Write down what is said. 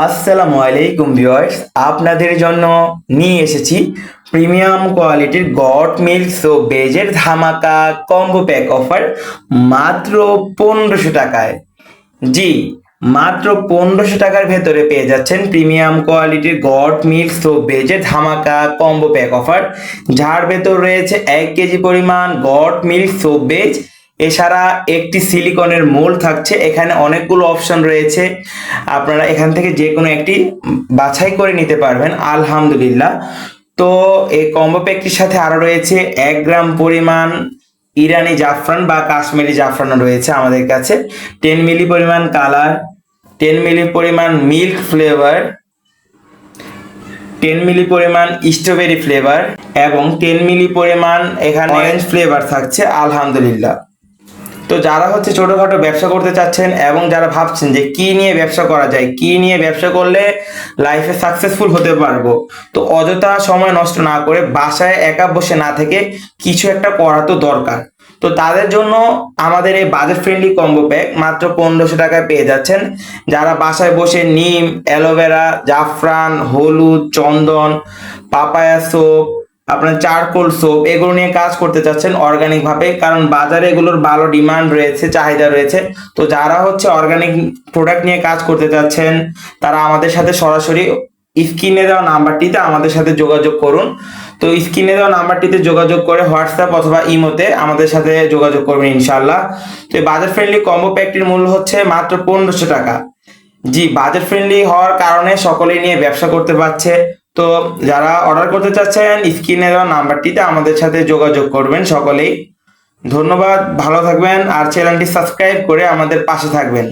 আসসালামু আলাইকুম ভিউয়ার্স, আপনাদের জন্য নিয়ে এসেছি প্রিমিয়াম কোয়ালিটির গট মিল্ক সোপ বেজের ধামাকা কম্বো প্যাক অফার মাত্র পনেরোশো টাকায়। জি, মাত্র পনেরোশো টাকার ভেতরে পেয়ে যাচ্ছেন প্রিমিয়াম কোয়ালিটির গট মিল্ক সোপ বেজের ধামাকা কম্বো প্যাক অফার, যার ভেতর রয়েছে এক কেজি পরিমাণ গট মিল্ক সোপ বেজ এছাড়া একটি সিলিকনের মোল থাকছে এখানে অনেকগুলো অপশন রয়েছে। আপনারা এখান থেকে যে কোনো একটি বাছাই করে নিতে পারবেন আলহামদুলিল্লাহ। তো এই কম্বো প্যাকটির সাথে আরও রয়েছে এক গ্রাম পরিমাণ ইরানি জাফরান বা কাশ্মীরি জাফরানও রয়েছে আমাদের কাছে। টেন মিলি পরিমাণ কালার টেন মিলি পরিমাণ মিল্ক ফ্লেভার টেন মিলি পরিমাণ স্ট্রবেরি ফ্লেভার এবং টেন মিলি পরিমাণ এখানে অরেঞ্জ ফ্লেভার থাকছে আলহামদুলিল্লাহ। তো যারা হচ্ছে ছোটোখাটো ব্যবসা করতে চাচ্ছেন এবং যারা ভাবছেন যে কি নিয়ে ব্যবসা করা যায়, কি নিয়ে ব্যবসা করলে লাইফে সাকসেসফুল হতে পারব, তো অযথা সময় নষ্ট না করে বাসায় একা বসে না থেকে কিছু একটা করা তো দরকার। তো তাদের জন্য আমাদের এই বাজেট ফ্রেন্ডলি কম্বো প্যাক মাত্র পনেরোশো টাকায় পেয়ে যাচ্ছেন। যারা বাসায় বসে নিম অ্যালোভেরা জাফরান, হলুদ, চন্দন, পাপায়া সোপ আপনার চারকোল সোপ এগুলো নিয়ে কাজ করতে চাচ্ছেন অর্গানিক ভাবে, কারণ বাজারে এগুলোর ভালো ডিমান্ড রয়েছে, চাহিদা রয়েছে। তো যারা হচ্ছে অর্গানিক প্রোডাক্ট নিয়ে কাজ করতে চাচ্ছেন, তারা আমাদের সাথে সরাসরি স্ক্রিনে দেওয়া নাম্বারটিতে আমাদের সাথে যোগাযোগ করুন। তো স্ক্রিনে দেওয়া নাম্বারটিতে যোগাযোগ করে হোয়াটসঅ্যাপ অথবা ইমোতে আমাদের সাথে যোগাযোগ করবেন ইনশাল্লাহ তো বাজার ফ্রেন্ডলি কম্বো প্যাকটির মূল্য হচ্ছে মাত্র পনেরোশো টাকা। জি বাজেট ফ্রেন্ডলি হওয়ার কারণে সকলেই নিয়ে ব্যবসা করতে পারছে। তো যারা অর্ডার করতে চাচ্ছেন, স্ক্রিনে দেওয়া নাম্বারটিতে আমাদের সাথে যোগাযোগ করবেন সকলেই। ধন্যবাদ, ভালো থাকবেন আর চ্যানেলটি সাবস্ক্রাইব করে আমাদের পাশে থাকবেন।